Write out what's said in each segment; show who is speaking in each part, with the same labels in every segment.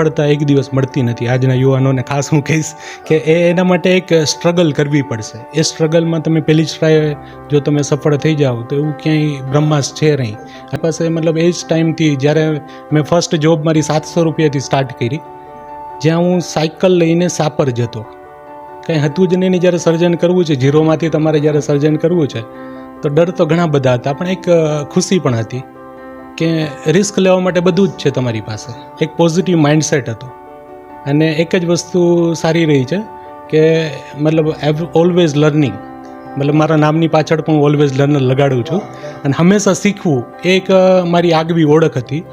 Speaker 1: સફળતા એક દિવસ મળતી નથી. આજના યુવાનોને ખાસ હું કહીશ કે એ એના માટે એક સ્ટ્રગલ કરવી પડશે. એ સ્ટ્રગલમાં તમે પહેલી જ ટ્રાય જો તમે સફળ થઈ જાઓ તો એવું ક્યાંય બ્રહ્માસ છે નહીં. આ પાસે મતલબ એ જ ટાઈમથી જ્યારે મેં ફર્સ્ટ જોબ મારી સાતસો રૂપિયાથી સ્ટાર્ટ કરી, જ્યાં હું સાયકલ લઈને સાપર જતો. કંઈ હતું જ નહીં જ્યારે સર્જન કરવું છે, ઝીરોમાંથી તમારે જ્યારે સર્જન કરવું છે, તો ડર તો ઘણા બધા હતા, પણ એક ખુશી પણ હતી. કે રિસ્ક લેવા માટે બધું જ છે તમારી પાસે. એક પોઝિટિવ માઇન્ડસેટ હતો. અને એક જ વસ્તુ સારી રહી છે કે મતલબ ઓલવેઝ લર્નિંગ મતલબ મારા નામની પાછળ પણ ઓલવેઝ લર્નર લગાડું છું. અને હંમેશા શીખવું એ એક મારી આગવી ઓળખ હતી.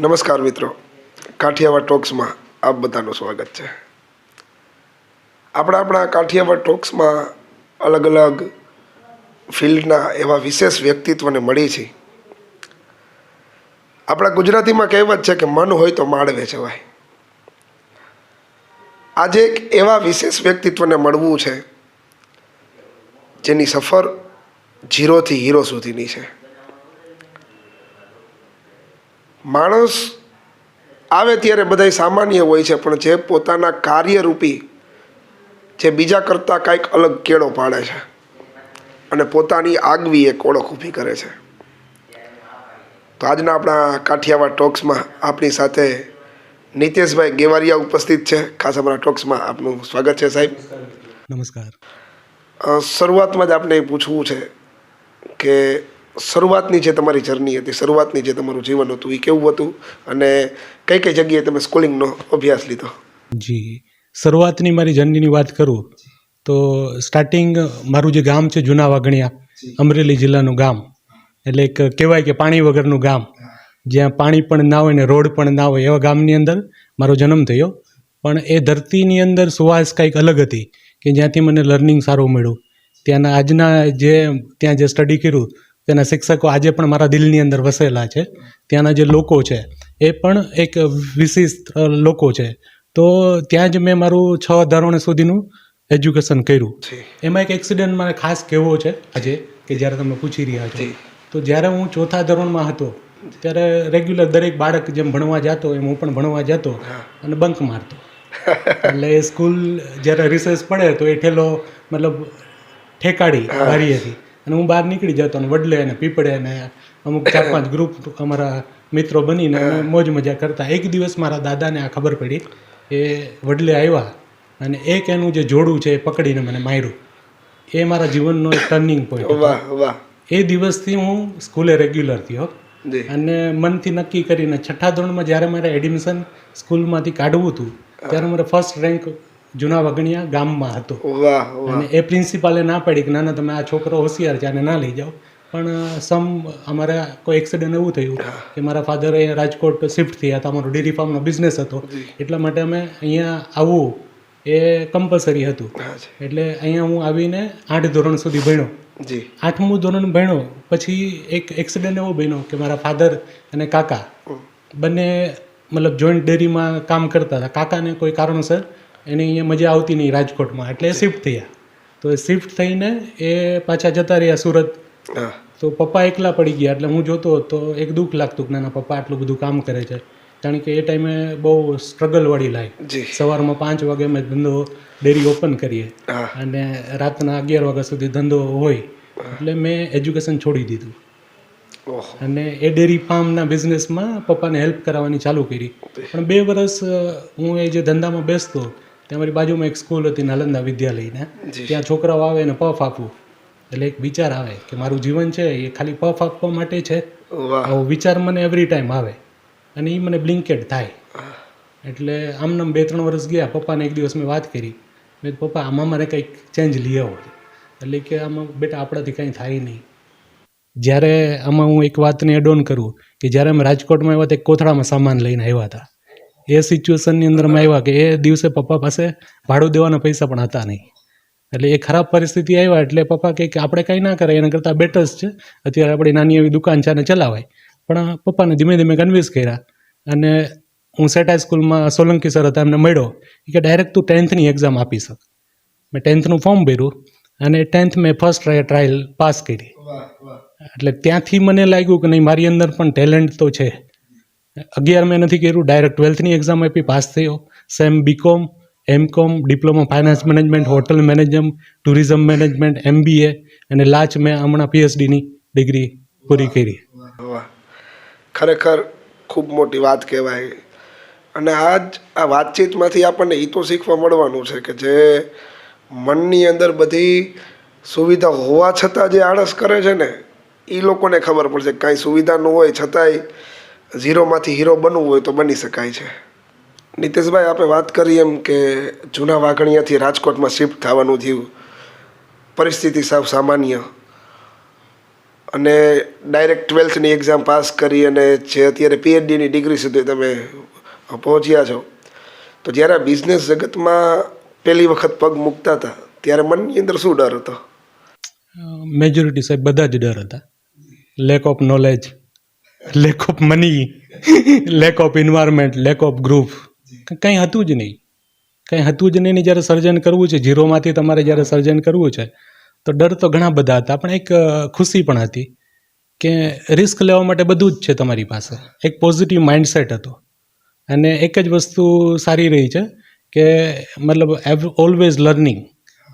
Speaker 2: નમસ્કાર મિત્રો. કાઠિયાવાડ ટોક્સમાં આપ બધાનું સ્વાગત છે. આપણે આપણા કાઠિયાવાડ ટોક્સમાં અલગ અલગ ફિલ્ડના એવા વિશેષ વ્યક્તિત્વને મળી છે. આપણા ગુજરાતીમાં કહેવત છે કે મન હોય તો માળવે જવાય. આજે એક એવા વિશેષ વ્યક્તિત્વને મળવું છે, જેની સફર ઝીરોથી હીરો સુધીની છે. માણસ આવે ત્યારે બધાય સામાન્ય હોય છે પણ જે પોતાના કાર્યરૂપી જે બીજા કરતાં કાંઈક અલગ કેળો પાડે છે અને પોતાની આગવી એક ઓળખ ઊભી કરે છે. તો આજના આપણા કાઠિયાવાડ ટોક્સમાં આપણી સાથે નીતેશભાઈ ગેવારિયા ઉપસ્થિત છે. ખાસ અમારા ટોક્સમાં આપનું સ્વાગત છે સાહેબ.
Speaker 1: નમસ્કાર.
Speaker 2: શરૂઆતમાં જ આપણે એ પૂછવું છે કે શરૂઆતની જે તમારી જર્ની હતી, શરૂઆતની જે તમારું જીવન હતું, એ કેવું હતું? અને કઈ કઈ જગ્યાએ તમે સ્કૂલિંગનો અભ્યાસ લીધો?
Speaker 1: જી, શરૂઆતની મારી જર્નીની વાત કરું, તો સ્ટાર્ટિંગ મારું જે ગામ છે જૂના વાઘણિયા અમરેલી જિલ્લાનું ગામ. એટલે એક કહેવાય કે પાણી વગરનું ગામ. જ્યાં પાણી પણ ના હોય ને રોડ પણ ના હોય એવા ગામની અંદર મારો જન્મ થયો. પણ એ ધરતીની અંદર સુવાસ કંઈક અલગ હતી, કે જ્યાંથી મને લર્નિંગ સારું મળ્યું. ત્યાંના આજના જે, ત્યાં જે સ્ટડી કર્યું તેના શિક્ષકો આજે પણ મારા દિલની અંદર વસેલા છે. ત્યાંના જે લોકો છે એ પણ એક વિશિષ્ટ લોકો છે. તો ત્યાં જ મેં મારું છ ધોરણ સુધીનું એજ્યુકેશન કર્યું. એમાં એક એક્સિડન્ટ મારે ખાસ કહેવો છે આજે કે જ્યારે તમે પૂછી રહ્યા છો. તો જ્યારે હું ચોથા ધોરણમાં હતો ત્યારે રેગ્યુલર દરેક બાળક જેમ ભણવા જતો એમ હું પણ ભણવા જતો અને બંક મારતો. એટલે એ સ્કૂલ જ્યારે રિસેસ પડે તો એ ઠેલો મતલબ ઠેકાડી
Speaker 2: મારી
Speaker 1: બારીએથી અને હું બહાર નીકળી જતો અને વડલે અને પીપળે અને અમુક ચાર પાંચ ગ્રુપ અમારા મિત્રો બનીને મોજ મજા કરતા. એક દિવસ મારા દાદાને આ ખબર પડી એ વડલે આવ્યા અને એક એનું જે જોડું છે એ પકડીને મને માર્યું. એ મારા જીવનનો એક ટર્નિંગ પોઈન્ટ એ દિવસથી હું સ્કૂલે રેગ્યુલર થયો અને મનથી નક્કી કરીને છઠ્ઠા ધોરણમાં જ્યારે મારે એડમિશન સ્કૂલમાંથી કાઢવું હતું ત્યારે મારે ફર્સ્ટ રેન્ક જૂના વગણિયા ગામમાં હતો. અને એ પ્રિન્સિપાલે ના પાડી કે ના ના તમે આ છોકરો હોશિયાર છે અને ના લઈ જાઓ. પણ સમ અમારે કોઈ એક્સિડન્ટ એવું થયું કે મારા ફાધર અહીંયા રાજકોટ શિફ્ટ થયા હતા અમારો ડેરી ફાર્મનો બિઝનેસ હતો. એટલા માટે અમે અહીંયા આવવું એ કમ્પલસરી હતું. એટલે અહીંયા હું આવીને આઠ ધોરણ સુધી ભણ્યો.
Speaker 2: જી.
Speaker 1: આઠમું ધોરણ ભણ્યો પછી એક એક્સિડન્ટ એવો બન્યો કે મારા ફાધર અને કાકા બંને મતલબ જોઈન્ટ ડેરીમાં કામ કરતા હતા. કાકાને કોઈ કારણસર એને અહીંયા મજા આવતી નહીં રાજકોટમાં એટલે એ શિફ્ટ થયા. તો એ શિફ્ટ થઈને એ પાછા જતા રહ્યા સુરત. તો પપ્પા એકલા પડી ગયા એટલે હું જોતો તો એક દુઃખ લાગતું કે નાના પપ્પા આટલું બધું કામ કરે છે. કારણ કે એ ટાઈમે બહુ સ્ટ્રગલવાળી લાઈફ સવારમાં પાંચ વાગે અમે ધંધો ડેરી ઓપન કરીએ. અને રાતના અગિયાર વાગ્યા સુધી ધંધો હોય એટલે મેં એજ્યુકેશન છોડી દીધું. અને એ ડેરી ફાર્મના બિઝનેસમાં પપ્પાને હેલ્પ કરાવવાની ચાલુ કરી. પણ બે વર્ષ હું એ જે ધંધામાં બેસતો ત્યાં મારી બાજુમાં એક સ્કૂલ હતી નાલંદા વિદ્યાલયને. ત્યાં છોકરાઓ આવે ને પફ આપવું. એટલે એક વિચાર આવે કે મારું જીવન છે એ ખાલી પફ આપવા માટે છે. આવો વિચાર મને એવરી ટાઈમ આવે. અને એ મને બ્લિંકેટ થાય. એટલે આમનામ બે ત્રણ વર્ષ ગયા પપ્પાને એક દિવસ મેં વાત કરી. મેં પપ્પા આમાં મારે કંઈક ચેન્જ લઈ આવો. એટલે કે આમાં બેટા આપણાથી કંઈ થાય નહીં. જ્યારે આમાં હું એક વાતને એડ ઓન કરું કે જ્યારે અમે રાજકોટમાં આવ્યા તો એક કોથળામાં સામાન લઈને આવ્યા હતા. એ સિચ્યુએશનની અંદર અમે આવ્યા કે એ દિવસે પપ્પા પાસે ભાડું દેવાના પૈસા પણ હતા નહીં. એટલે એ ખરાબ પરિસ્થિતિ આવ્યા એટલે પપ્પા કહે કે આપણે કંઈ ના કરાય એના કરતાં બેટર છે. અત્યારે આપણી નાની એવી દુકાન છે અને ચલાવાય. પણ પપ્પાને ધીમે ધીમે કન્વિન્સ કર્યા અને હું સેટ સ્કૂલમાં સોલંકી સર હતા એમને મળ્યો. કે ડાયરેક્ટ તું ટેન્થની એક્ઝામ આપી શક. મેં ટેન્થનું ફોર્મ ભર્યું અને ટેન્થ મેં ફર્સ્ટ ટ્રાયલ પાસ કરી. એટલે ત્યાંથી મને લાગ્યું કે નહીં મારી અંદર પણ ટેલેન્ટ તો છે. અગિયાર મેં નથી કર્યું ડાયરેક્ટ ટ્વેલ્થની એક્ઝામ આપી પાસ થયો. Same BCom MCom diploma finance management hotel management tourism management MBA અને લાચ મેં હમણાં પીએચડીની ડિગ્રી પૂરી કરી.
Speaker 2: ખરેખર ખૂબ મોટી વાત કહેવાય. અને આ જ આ વાતચીતમાંથી આપણને એ તો શીખવા મળવાનું છે કે જે મનની અંદર બધી સુવિધા હોવા છતાં જે આળસ કરે છે ને એ લોકોને ખબર પડશે કાંઈ સુવિધા ન હોય છતાંય ઝીરોમાંથી હીરો બનવું હોય તો બની શકાય છે. નીતિશભાઈ, આપણે વાત કરી એમ કે જૂના વાઘણિયાથી રાજકોટમાં શિફ્ટ થવાનું થયું. પરિસ્થિતિ સાવ સામાન્ય. અને ડાયરેક્ટ ટ્વેલ્થની એક્ઝામ પાસ કરી અને જે અત્યારે પીએચડીની ડિગ્રી સુધી તમે પહોંચ્યા છો. તો જ્યારે બિઝનેસ જગતમાં પહેલી વખત પગ મૂકતા હતા, ત્યારે મનની અંદર શું ડર હતો?
Speaker 1: મેજોરિટી સાહેબ, બધા જ ડર હતા. Lack of knowledge lack of money lack of environment lack of group કંઈ હતું જ નહીં. કંઈ હતું જ નહીં જ્યારે સર્જન કરવું છે, ઝીરોમાંથી તમારે જ્યારે સર્જન કરવું છે, તો ડર તો ઘણા બધા હતા, પણ એક ખુશી પણ હતી કે રિસ્ક લેવા માટે બધું જ છે તમારી પાસે. એક પોઝિટિવ માઇન્ડસેટ હતો. અને એક જ વસ્તુ સારી રહી છે કે મતલબ ઓલવેઝ લર્નિંગ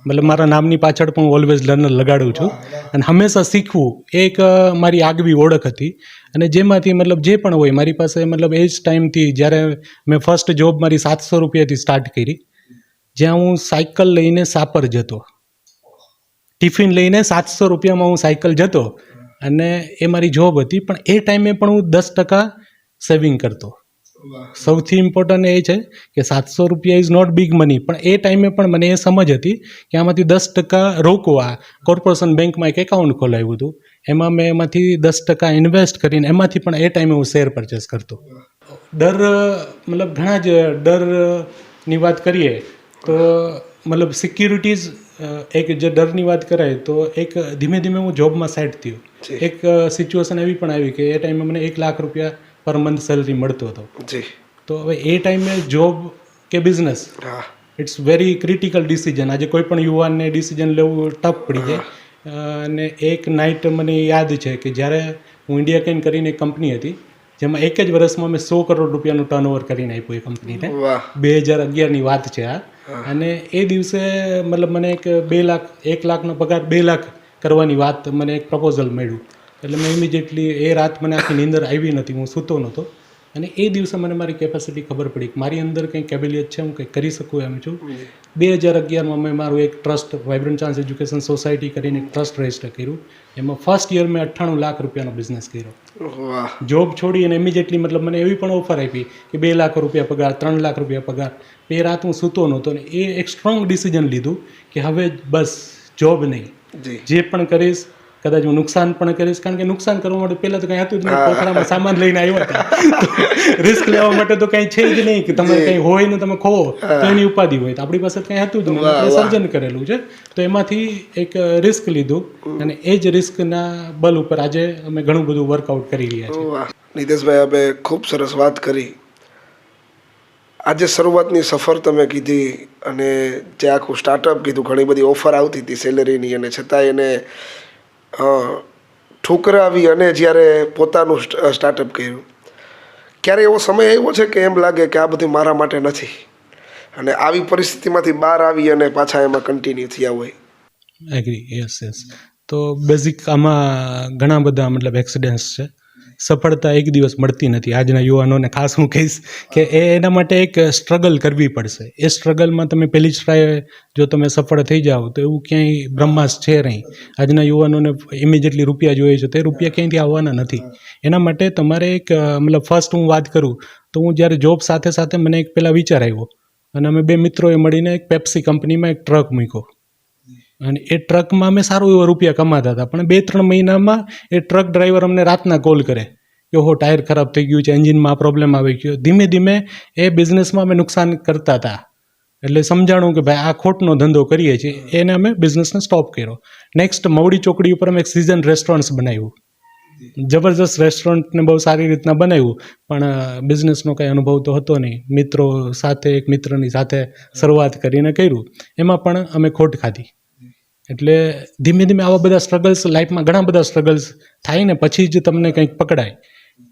Speaker 1: મતલબ મારા નામની પાછળ પણ ઓલવેઝ લર્નર લગાડું છું. અને હંમેશા શીખવું, એ એક મારી આગવી ઓળખ હતી. અને જેમાંથી મતલબ જે પણ હોય, મારી પાસે મતલબ એ જ ટાઈમથી જ્યારે મેં ફર્સ્ટ જોબ મારી સાતસો રૂપિયાથી સ્ટાર્ટ કરી, જ્યાં હું સાયકલ લઈને સાપર જતો. ટિફિન લઈને સાતસો રૂપિયામાં હું સાયકલ જતો. અને એ મારી જોબ હતી, પણ એ ટાઈમે પણ હું દસ ટકા સેવિંગ કરતો. સૌથી ઇમ્પોર્ટન્ટ એ છે કે સાતસો રૂપિયા ઇઝ નોટ બિગ મની પણ એ ટાઈમે પણ મને એ સમજ હતી કે આમાંથી દસ ટકા રોકવા કોર્પોરેશન બેંકમાં એક એકાઉન્ટ ખોલાવ્યું હતું. એમાં મેં એમાંથી દસ ટકા ઇન્વેસ્ટ કરીને એમાંથી પણ એ ટાઈમે હું શેર પરચેસ કરતો. ડર મતલબ ઘણા જ ડરની વાત કરીએ તો મતલબ સિક્યુરિટીઝ એક જે ડરની વાત કરાય તો એક ધીમે ધીમે હું જોબમાં સેટ. થયો. એક સિચ્યુએશન એવી પણ આવી કે એ ટાઈમે મને એક લાખ રૂપિયા પર મંથ સેલરી મળતો હતો.
Speaker 2: જી.
Speaker 1: તો હવે એ ટાઈમે જોબ કે બિઝનેસ
Speaker 2: હા.
Speaker 1: ઇટ્સ વેરી ક્રિટિકલ ડિસિઝન આજે કોઈ પણ યુવાનને ડિસિઝન લેવું ટફ પડી જાય. અને એક નાઇટ મને યાદ છે કે જ્યારે હું ઇન્ડિયા કેન કરીને એક કંપની હતી જેમાં એક જ વર્ષમાં મેં સો કરોડ રૂપિયાનું ટર્નઓવર કરીને આપ્યું એ કંપનીને બે હજાર અગિયારની વાત છે આ. અને એ દિવસે મતલબ મને એક બે લાખ એક લાખનો પગાર બે લાખ કરવાની વાત મને એક પ્રપોઝલ મળ્યું. એટલે મેં ઇમિડિયેટલી એ રાત મને આખી નીંદર આવી નથી હું સૂતો નહોતો. અને એ દિવસે મને મારી કેપેસિટી ખબર પડી કે મારી અંદર કંઈ કેબિલિયત છે હું કંઈ કરી શકું એમ છું. બે હજાર અગિયારમાં મેં મારું એક trust vibrant chance education society કરીને એક ટ્રસ્ટ રજિસ્ટર કર્યું. એમાં ફર્સ્ટ યર મેં અઠ્ઠાણું લાખ રૂપિયાનો બિઝનેસ કર્યો. જોબ છોડી અને ઇમિડિયેટલી મતલબ મને એવી પણ ઓફર આપી કે બે લાખ રૂપિયા પગાર ત્રણ લાખ રૂપિયા પગાર. એ રાત હું સૂતો નહોતો અને એ એક સ્ટ્રોંગ ડિસિઝન લીધું કે હવે બસ જોબ નહીં.
Speaker 2: જે
Speaker 1: પણ કરીશ કદાચ હું નુકસાન પણ કરીશ કારણ કે નુકસાન કરવા માટે પહેલાં તો કંઈ હતું જ નહીં. પોખરામાં સામાન લઈને આવ્યા હતા. રિસ્ક લેવા માટે તો કંઈ છે જ નહીં કે તમે કંઈ હોય ને તમે ખોવો તો એની ઉપાધિ હોય. તો આપણી પાસે કંઈ હતું જ નહીં. સર્જન કરેલું છે. તો એમાંથી એક રિસ્ક લીધું અને એ જ રિસ્કના બલ ઉપર આજે અમે ઘણું બધું વર્કઆઉટ કરી રહ્યા છીએ.
Speaker 2: નીતેશભાઈ આપે ખૂબ સરસ વાત કરી. આજે શરૂઆતની સફર તમે કીધી અને જે આખું સ્ટાર્ટઅપ કીધું ઘણી બધી ઓફર આવતી હતી સેલેરીની અને છતાંય એને ઠુકરાવી અને જ્યારે પોતાનું સ્ટાર્ટઅપ કર્યું. ક્યારે એવો સમય આવ્યો છે કે એમ લાગે કે આ બધું મારા માટે નથી? અને આવી પરિસ્થિતિમાંથી બહાર આવી અને પાછા એમાં કન્ટિન્યુ થયા હોય.
Speaker 1: એગ્રી યસ યસ તો બેઝિક આમાં ઘણા બધા મતલબ એક્સિડન્ટ્સ છે. સફળતા એક દિવસ મળતી નથી. આજના યુવાનોને ખાસ હું કહીશ કે એ એના માટે એક સ્ટ્રગલ કરવી પડશે. એ સ્ટ્રગલમાં તમે પહેલી જ ટ્રાય જો તમે સફળ થઈ જાઓ તો એવું ક્યાંય બ્રહ્માસ છે નહીં. આજના યુવાનોને ઇમિડિયેટલી રૂપિયા જોઈએ છે. તે રૂપિયા ક્યાંયથી આવવાના નથી. એના માટે તમારે એક મતલબ ફર્સ્ટ હું વાત કરું તો હું જ્યારે જોબ સાથે સાથે મને એક પહેલાં વિચાર આવ્યો. અને અમે બે મિત્રોએ મળીને એક પેપ્સી કંપનીમાં એક ટ્રક મૂક્યો. અને એ ટ્રકમાં અમે સારું એવા રૂપિયા કમાતા હતા. પણ બે ત્રણ મહિનામાં એ ટ્રક ડ્રાઈવર અમને રાતના કોલ કરે કે ઓહો, ટાયર ખરાબ થઈ ગયું છે, એન્જિનમાં આ પ્રોબ્લેમ આવી ગયો. ધીમે ધીમે એ બિઝનેસમાં અમે નુકસાન કરતા હતા. એટલે સમજાણું કે ભાઈ આ ખોટનો ધંધો કરીએ છીએ. એને અમે બિઝનેસને સ્ટોપ કર્યો. નેક્સ્ટ મવડી ચોકડી ઉપર અમે એક સિઝન રેસ્ટોરન્ટ્સ બનાવ્યું. જબરજસ્ત રેસ્ટોરન્ટને બહુ સારી રીતના બનાવ્યું, પણ બિઝનેસનો કંઈ અનુભવ તો હતો નહીં. મિત્રો સાથે, એક મિત્રની સાથે શરૂઆત કરીને કર્યું. એમાં પણ અમે ખોટ ખાધી. એટલે ધીમે ધીમે આવા બધા સ્ટ્રગલ્સ લાઈફમાં ઘણા બધા સ્ટ્રગલ્સ થાય ને પછી જ તમને કંઈક પકડાય.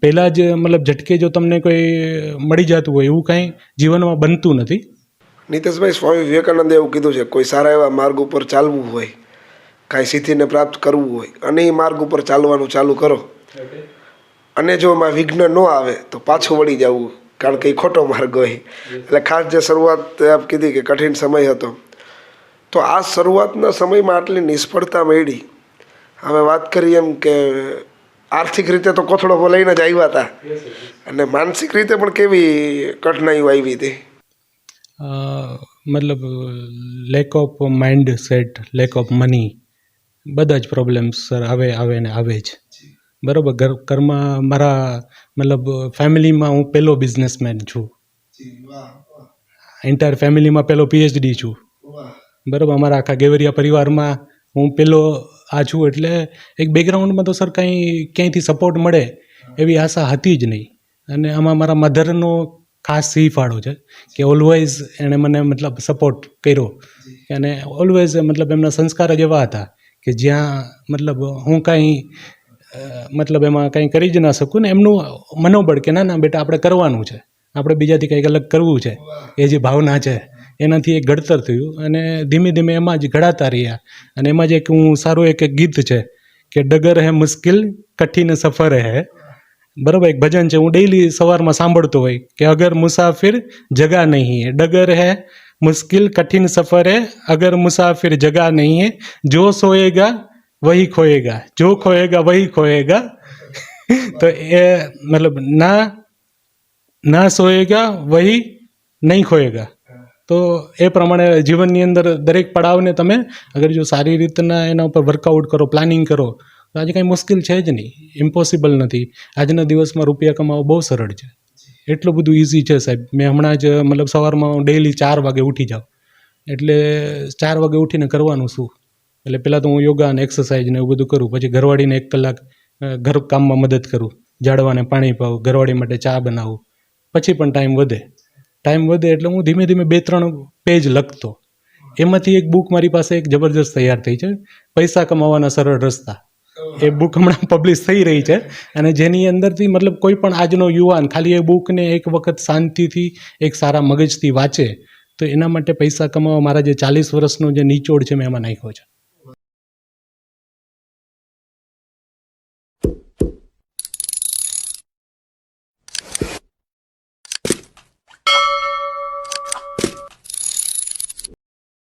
Speaker 1: પહેલાં જ મતલબ ઝટકે જો તમને કોઈ મળી જતું હોય એવું કાંઈ જીવનમાં બનતું નથી.
Speaker 2: નીતેશભાઈ સ્વામી વિવેકાનંદે એવું કીધું છે, કોઈ સારા એવા માર્ગ ઉપર ચાલવું હોય, કાંઈ સિદ્ધિને પ્રાપ્ત કરવું હોય, અને એ માર્ગ ઉપર ચાલવાનું ચાલુ કરો. અને જો એમાં વિઘ્ન ન આવે, તો પાછું વળી જવું, કારણ કે એ ખોટો માર્ગ હોય. એટલે ખાસ જે શરૂઆત આપ કીધી કે કઠિન સમય હતો તો આ શરૂઆતના સમયમાં આટલી નિષ્ફળતા મળી. હવે વાત કરીએ એમ કે આર્થિક રીતે તો કોથળો લઈને જ આવ્યા હતા. અને માનસિક રીતે પણ કેવી કઠિનાઈઓ આવી હતી?
Speaker 1: મતલબ lack of mind set lack of money બધા જ પ્રોબ્લેમ્સ સર આવે આવે ને આવે જ. બરાબર ઘર ઘરમાં મારા મતલબ ફેમિલીમાં હું પહેલો બિઝનેસમેન છું. એન્ટાયર ફેમિલીમાં પહેલો પીએચડી છું. બરાબર, અમારા આખા ગેવરિયા પરિવારમાં હું પેલો આ છું એટલે એક બેકગ્રાઉન્ડમાં તો સર કાંઈ, ક્યાંયથી સપોર્ટ મળે એવી આશા હતી જ નહીં. અને આમાં મારા મધરનો ખાસ સી ફાળો છે કે ઓલવેઝ એણે મને મતલબ સપોર્ટ કર્યો. અને ઓલવેઝ મતલબ એમના સંસ્કાર જ એવા હતા કે જ્યાં મતલબ હું કાંઈ મતલબ એમાં કંઈ કરી જ ના શકું ને એમનું મનોબળ કે ના ના બેટા, આપણે કરવાનું છે. આપણે બીજાથી કંઈક અલગ કરવું છે. એ જે ભાવના છે. એનાથી એક ઘડતર થયું અને ધીમે ધીમે એમાં જ ઘડાતા રહ્યા. અને એમાં જ એક હું સારું એક ગીત છે કે ડગર હે મુશ્કિલ, કઠિન સફર હે. બરાબર? એક ભજન છે, હું ડેઈલી સવારમાં સાંભળતો હોય કે અગર મુસાફિર જગા નહીં હે. ડગર હે મુશ્કિલ, કઠિન સફર હે, અગર મુસાફિર જગા નહીં હે. જો સોએગા, વહી ખોએગા. જો ખોએગા, વહી ખોએગા. તો એ મતલબ ના ના સોએગા, વહી નહીં ખોએગા. તો એ પ્રમાણે જીવનની અંદર દરેક પડાવને તમે અગર જો સારી રીતના એના ઉપર વર્કઆઉટ કરો પ્લાનિંગ કરો, તો આજે કાંઈ મુશ્કેલ છે જ નહીં. ઇમ્પોસિબલ નથી. આજના દિવસમાં રૂપિયા કમાવો બહુ સરળ છે. એટલું બધું ઇઝી છે સાહેબ. મેં હમણાં જ, મતલબ સવારમાં હું ડેઈલી ચાર વાગે ઉઠી જાઉં. એટલે ચાર વાગે ઉઠીને કરવાનું શું? એટલે પહેલાં તો હું યોગા અને એક્સરસાઇઝ ને એવું બધું કરું. પછી ઘરવાળીને એક કલાક ઘર કામમાં મદદ કરું. ઝાડવાને પાણી પાવું ઘરવાળી માટે ચા બનાવું. પછી પણ ટાઈમ વધે. ટાઈમ વધે એટલે હું ધીમે ધીમે બે, ત્રણ પેજ લખતો. એમાંથી એક બુક મારી પાસે એક જબરજસ્ત તૈયાર થઈ છે. પૈસા કમાવાના સરળ રસ્તા. એ બુક હમણાં પબ્લિશ થઈ રહી છે. અને જેની અંદરથી મતલબ કોઈ પણ આજનો યુવાન, ખાલી એ બુકને એક વખત શાંતિથી, એક સારા મગજથી વાંચે, તો એના માટે પૈસા કમાવા મારા જે ચાલીસ વર્ષનો જે નીચોડ છે મેં એમાં નાખ્યો છે.